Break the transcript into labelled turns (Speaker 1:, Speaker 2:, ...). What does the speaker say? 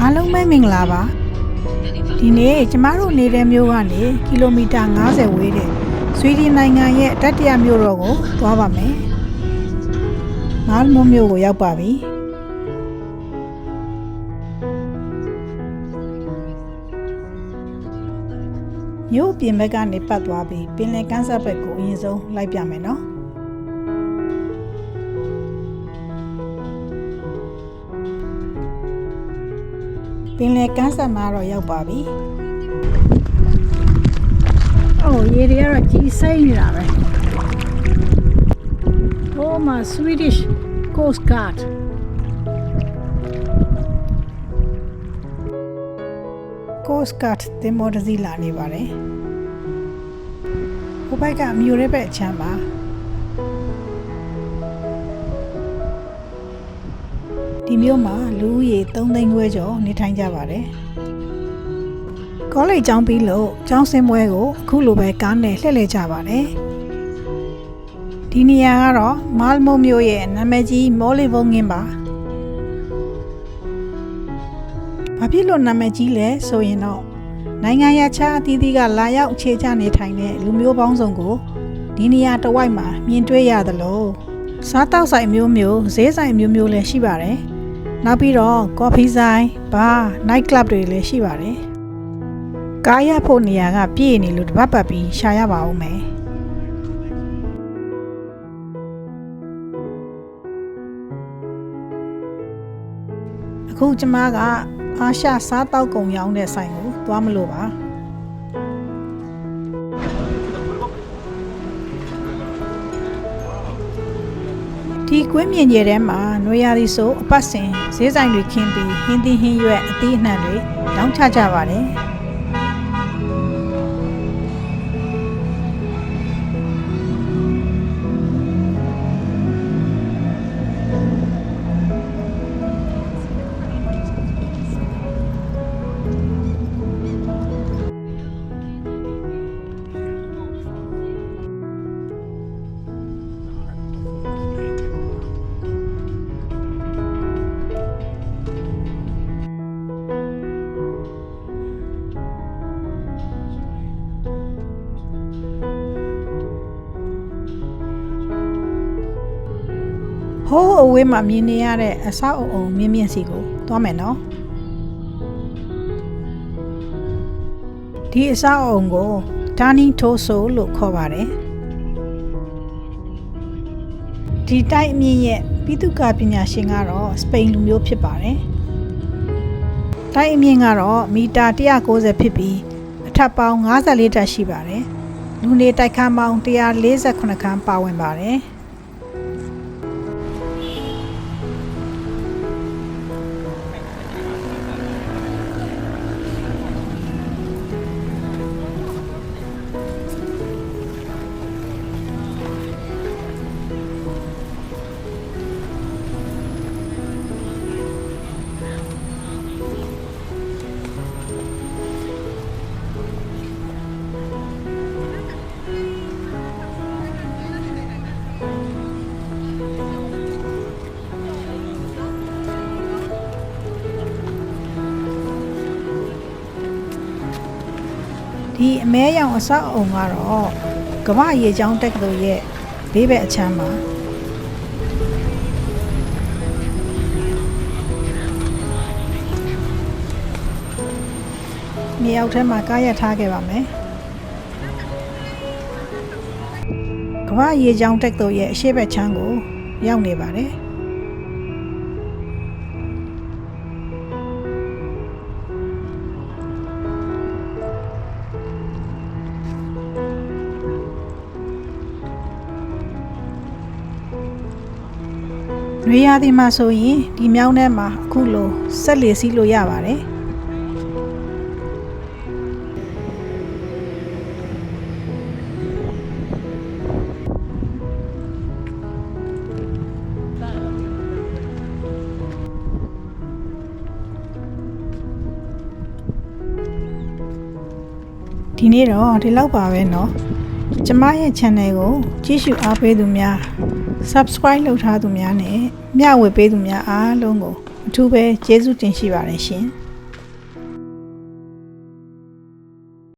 Speaker 1: အားလုံးပဲမင်္ဂလာပါဒီနေ့ကျမတို့နေတဲ့မြို့ကနေကီလိုမီတာ90ဝေးတဲ့ဆွီဒင်နိုင်ငံရဲ့တတိယမြို့တော်ကိုသွားပါမယ်မာလမိုမြို့ကိုရောက်ပါပြီမြို့ပြင်ဘက်ကနေပတ်သွားပြီးပင်လယ်ကမ်းစပ်ဘက်ကိုအရင်ဆုံးလိုက်ပြမယ်နော် ပင်လယ်ကမ်းစပ်မှာတော့ရောက်ပါပြီ။အိုးရေတွေကတော့ကြီးစိမ့်နေတာပဲ။ Oh my Swedish Coast Guard Coast Guard တင်မော်တစ်စီးလာနေပါတယ်။ဟိုဘက်ကမြို့ရဲဘက်အချမ်းပါ။ ဒီမြို့မှာလူဦးရေ3သိန်းခွဲကျော်နေထိုင်ကြပါတယ်။ကောလိပ်ကျောင်းပြီးလို့ကျောင်းဆင်းပွဲကိုအခုလိုပဲကားနဲ့လှည့်လည်ကြပါတယ်။ဒီနေရာကတော့မာလမိုမြို့ရဲ့နာမည်ကြီးမော်လီဘုံငင်းပါ။ဘာဖြစ်လို့နာမည်ကြီးလဲဆိုရင်တော့နိုင်ငံရခြားအသီးသီးကလာရောက်အခြေချနေထိုင်တဲ့လူမျိုးပေါင်းစုံကိုဒီနေရာတစ်ဝိုက်မှာမြင်တွေ့ရသလိုစားတောက်ဆိုင်မျိုးမျိုးဈေးဆိုင်မျိုးမျိုးလည်းရှိပါတယ်။ နောက်ပြီးတော့ကော်ဖီဆိုင်ဘားနိုက်ကလပ်တွေလည်းရှိပါတယ်။ကားရဖို့နေရာကပြည့်နေလို့တပတ်ပတ်ပြီးရှာရပါဦးမယ်။အခုကျမကအာရှစားတောက်ကုံရောင်းတဲ့ဆိုင်ကိုသွားမလို့ပါ ဒီကွင်းမြင်ကျဲထဲမှာနွေရာသီဆိုအပတ်စဉ်ဈေးဆိုင်တွေခင်းပြီးဟင်းသီးဟင်းရွက်အသီးအနှံတွေရောင်းချကြပါတယ် ဟိုးအဝေးမှာမြင်နေရတဲ့အဆောက်အအုံမြင့်မြင့်စီကိုသွားမယ်နော်ဒီအဆောက်အအုံကို Turning Torso လို့ခေါ်ပါတယ်ဒီတိုက်အမြင့်ရဲ့ပိသုကာပညာရှင်ကတော့စပိန်လူမျိုးဖြစ်ပါတယ်တိုက်အမြင့်ကတော့မီတာ190ဖြစ်ပြီးအထပ်ပေါင်း54တက်ရှိပါတယ်လူနေတိုက်ခန်းပေါင်း148ခန်းပါဝင်ပါတယ် ဒီအမဲရောင်အဆောက်အုံကတော့ကမ္ဘာရေချောင်းတက္ကသိုလ်ရဲ့ဘေးဘက်အချမ်းပါမြေအောက်ထဲမှာကားရထားခဲ့ပါမယ်ကမ္ဘာရေချောင်းတက္ကသိုလ်ရဲ့အရှေ့ဘက်ချမ်းကိုရောက်နေပါတယ် နွေရာသီမှာဆိုရင်ဒီမြောင်းထဲမှာအခုလိုဆက်လေစီးလို့ရပါတယ်ဒီနေ့တော့ဒီလောက်ပါပဲเนาะကျမရဲ့ channel ကိုကြည့်ရှုအားပေးသူများ subscribe လုပ်ထားသူများနဲ့မျှဝေပေးသူများအားလုံးကိုအထူးပဲကျေးဇူးတင်ရှိပါတယ်ရှင်။